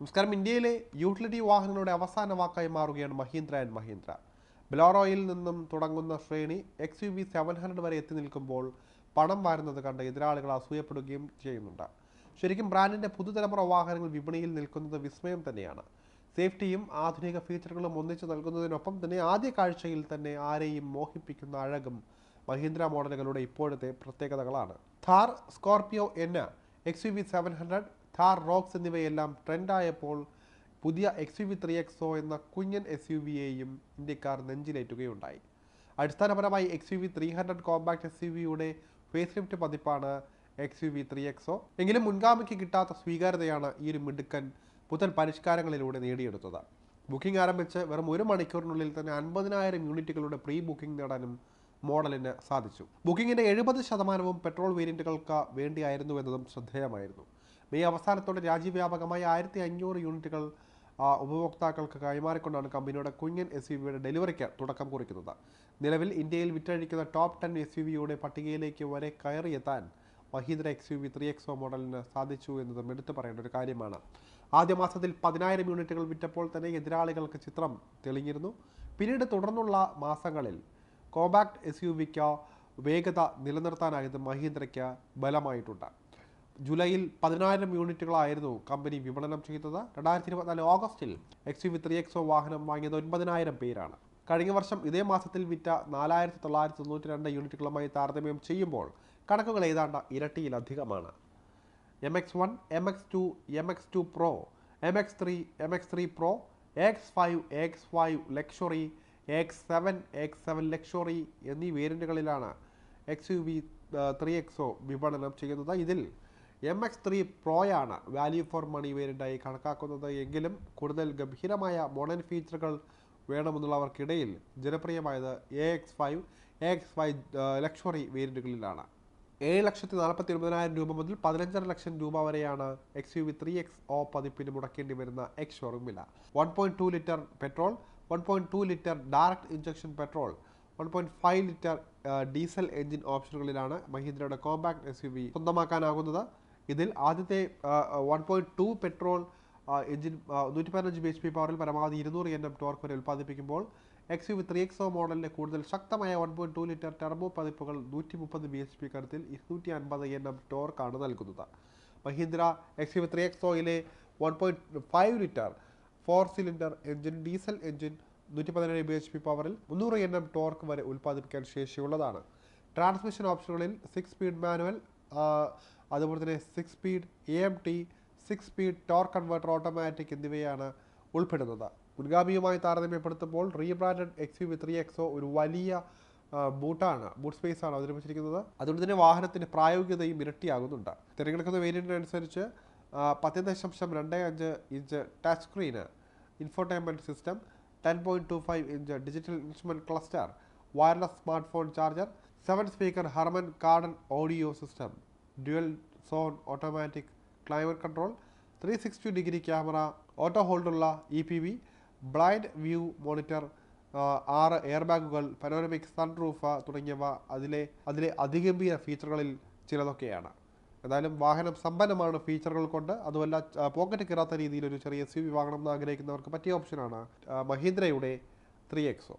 നമസ്കാരം. ഇന്ത്യയിലെ യൂട്ടിലിറ്റി വാഹനങ്ങളുടെ അവസാന വാക്കായി മാറുകയാണ് മഹീന്ദ്ര ആൻഡ് മഹീന്ദ്ര. ബിലോറോയിൽ നിന്നും തുടങ്ങുന്ന ശ്രേണി X U V seven hundred വരെ എത്തി നിൽക്കുമ്പോൾ പണം വാരുന്നത് കണ്ട് എതിരാളികൾ അസൂയപ്പെടുകയും ചെയ്യുന്നുണ്ട്. ശരിക്കും ബ്രാൻഡിന്റെ പുതുതലമുറ വാഹനങ്ങൾ വിപണിയിൽ നിൽക്കുന്നത് വിസ്മയം തന്നെയാണ്. സേഫ്റ്റിയും ആധുനിക ഫീച്ചറുകളും ഒന്നിച്ചു നൽകുന്നതിനൊപ്പം തന്നെ ആദ്യ കാഴ്ചയിൽ തന്നെ ആരെയും മോഹിപ്പിക്കുന്ന അഴകും മഹീന്ദ്ര മോഡലുകളുടെ ഇപ്പോഴത്തെ പ്രത്യേകതകളാണ്. ഥാർ സ്കോർപിയോ എന്ന X U V seven hundred Thar Roxx എന്നിവയെല്ലാം ട്രെൻഡായപ്പോൾ പുതിയ X U V three XO എന്ന കുഞ്ഞൻ എസ് യു വിയെയും ഇന്ത്യക്കാർ നെഞ്ചിലേറ്റുകയുണ്ടായി. അടിസ്ഥാനപരമായി X U V three hundred compact S U വിയുടെ ഫേസ് ലിഫ്റ്റ് പതിപ്പാണ് X U V three XO. എങ്കിലും മുൻഗാമിക്ക് കിട്ടാത്ത സ്വീകാര്യതയാണ് ഈ ഒരു മിടുക്കൻ പുത്തൻ പരിഷ്കാരങ്ങളിലൂടെ നേടിയെടുത്തത്. ബുക്കിംഗ് ആരംഭിച്ച് വെറും ഒരു മണിക്കൂറിനുള്ളിൽ തന്നെ അൻപതിനായിരം യൂണിറ്റുകളുടെ പ്രീ ബുക്കിംഗ് നേടാനും മോഡലിന് സാധിച്ചു. ബുക്കിംഗിന്റെ എഴുപത് ശതമാനവും പെട്രോൾ വേരിയന്റുകൾക്ക് വേണ്ടിയായിരുന്നു എന്നതും ശ്രദ്ധേയമായിരുന്നു. മെയ് അവസാനത്തോടെ രാജ്യവ്യാപകമായി ആയിരത്തി അഞ്ഞൂറ് യൂണിറ്റുകൾ ഉപഭോക്താക്കൾക്ക് കൈമാറിക്കൊണ്ടാണ് കമ്പനിയുടെ കുഞ്ഞൻ എസ് യു വിയുടെ ഡെലിവറിക്ക് തുടക്കം കുറിക്കുന്നത്. നിലവിൽ ഇന്ത്യയിൽ വിറ്റഴിക്കുന്ന ടോപ്പ് ടെൻ എസ് യു വിയുടെ പട്ടികയിലേക്ക് വരെ കയറിയെത്താൻ Mahindra X U V three XO മോഡലിന് സാധിച്ചു എന്നതും എടുത്തു പറയേണ്ട ഒരു കാര്യമാണ്. ആദ്യ മാസത്തിൽ പതിനായിരം യൂണിറ്റുകൾ വിറ്റപ്പോൾ തന്നെ എതിരാളികൾക്ക് ചിത്രം തെളിഞ്ഞിരുന്നു. പിന്നീട് തുടർന്നുള്ള മാസങ്ങളിൽ കോമ്പാക്ട് എസ് യു വിക്ക് വേഗത നിലനിർത്താനായത് മഹീന്ദ്രയ്ക്ക് ബലമായിട്ടുണ്ട്. ജൂലൈയിൽ പതിനായിരം യൂണിറ്റുകളായിരുന്നു കമ്പനി വിപണനം ചെയ്തത്. രണ്ടായിരത്തി ഇരുപത്തിനാല് ഓഗസ്റ്റിൽ എക്സ് വി ത്രീ എക്സോ വാഹനം വാങ്ങിയത് ഒൻപതിനായിരം പേരാണ്. കഴിഞ്ഞ വർഷം ഇതേ മാസത്തിൽ വിറ്റ നാലായിരത്തി തൊള്ളായിരത്തി തൊണ്ണൂറ്റി രണ്ട് യൂണിറ്റുകളുമായി താരതമ്യം ചെയ്യുമ്പോൾ കണക്കുകൾ ഏതാണ്ട് ഇരട്ടിയിലധികമാണ്. M X one M X two M X two pro M X three M X three pro X five X five luxury X seven X seven luxury എന്നീ വേരിയന്റുകളിലാണ് X U V three XO വിപണനം ചെയ്യുന്നത്. ഇതിൽ M X three പ്രോയാണ് value for money വേരിയന്റായി കണക്കാക്കുന്നത്. എങ്കിലും കൂടുതൽ ഗംഭീരമായ മോഡേൺ ഫീച്ചറുകൾ വേണമെന്നുള്ളവർക്കിടയിൽ ജനപ്രിയമായത് A X five A X five luxury വേരിയന്റുകളിലാണ് ഏഴ് ലക്ഷത്തി നാൽപ്പത്തി ഒൻപതിനായിരം രൂപ മുതൽ പതിനഞ്ചര ലക്ഷം രൂപ വരെയാണ് X U V three X O പതിപ്പിന് മുടക്കേണ്ടി വരുന്ന എക്സ് ഷോറൂം വില. One point two litre petrol one point two litre direct injection petrol one point five litre diesel engine ഓപ്ഷനുകളിലാണ് മഹീന്ദ്രയുടെ കോമ്പാക്ട് എസ് യു വി സ്വന്തമാക്കാനാകുന്നത്. ഇതിൽ ആദ്യത്തെ one point two petrol engine നൂറ്റി പതിനഞ്ച് ബി എച്ച് പി പവറിൽ പരമാവധി ഇരുന്നൂറ് എൻ എം ടോർക്ക് വരെ ഉൽപ്പാദിപ്പിക്കുമ്പോൾ എക്സ് യു ത്രീ എക്സോ മോഡലിന്റെ കൂടുതൽ ശക്തമായ one point two litre turbo പതിപ്പുകൾ നൂറ്റി മുപ്പത് ബി എച്ച് പി കരുത്തിൽ ഇരുന്നൂറ്റി അൻപത് എൻ എം ടോർക്കാണ് നൽകുന്നത്. Mahindra X U three എക്സോയിലെ one point five litre four cylinder engine diesel engine നൂറ്റി പതിനേഴ് ബി എച്ച് പി പവറിൽ മുന്നൂറ് എൻ എം ടോർക്ക് വരെ ഉൽപ്പാദിപ്പിക്കാൻ ശേഷിയുള്ളതാണ്. ട്രാൻസ്മിഷൻ ഓപ്ഷനുകളിൽ സിക്സ് സ്പീഡ് മാനുവൽ അതുപോലെ തന്നെ six speed A M T six speed torque converter automatic എന്നിവയാണ് ഉൾപ്പെടുന്നത്. മുൻഗാമിയുമായി താരതമ്യപ്പെടുത്തുമ്പോൾ rebranded X V three XO ഒരു വലിയ ബൂട്ടാണ് ബൂട്ട് സ്പേസ് ആണ് അവതരിപ്പിച്ചിരിക്കുന്നത്. അതുകൊണ്ട് തന്നെ വാഹനത്തിന്റെ പ്രായോഗികതയും ഇരട്ടിയാകുന്നുണ്ട്. തിരഞ്ഞെടുക്കുന്ന വേരിയന്റിനനുസരിച്ച് പത്ത് ദശാംശം രണ്ട് അഞ്ച് inch touch screen infotainment system ten point two five inch digital instrument cluster wireless smart phone charger seven speaker Harman Kardon audio system dual zone automatic climate degree camera auto ഹോൾഡുള്ള E P B blind view monitor ആറ് air ബാഗുകൾ panoramic sunroof തുടങ്ങിയവ അതിലെ അതിലെ അതിഗംഭീര ഫീച്ചറുകളിൽ ചിലതൊക്കെയാണ്. എന്തായാലും വാഹനം സമ്പന്നമാണ് ഫീച്ചറുകൾ കൊണ്ട്. അതുമല്ല പോക്കറ്റ് കയറാത്ത രീതിയിൽ ഒരു ചെറിയ എസ് യു വി വാങ്ങണം എന്ന് ആഗ്രഹിക്കുന്നവർക്ക് പറ്റിയ ഓപ്ഷനാണ് മഹീന്ദ്രയുടെ ത്രീ എക്സോ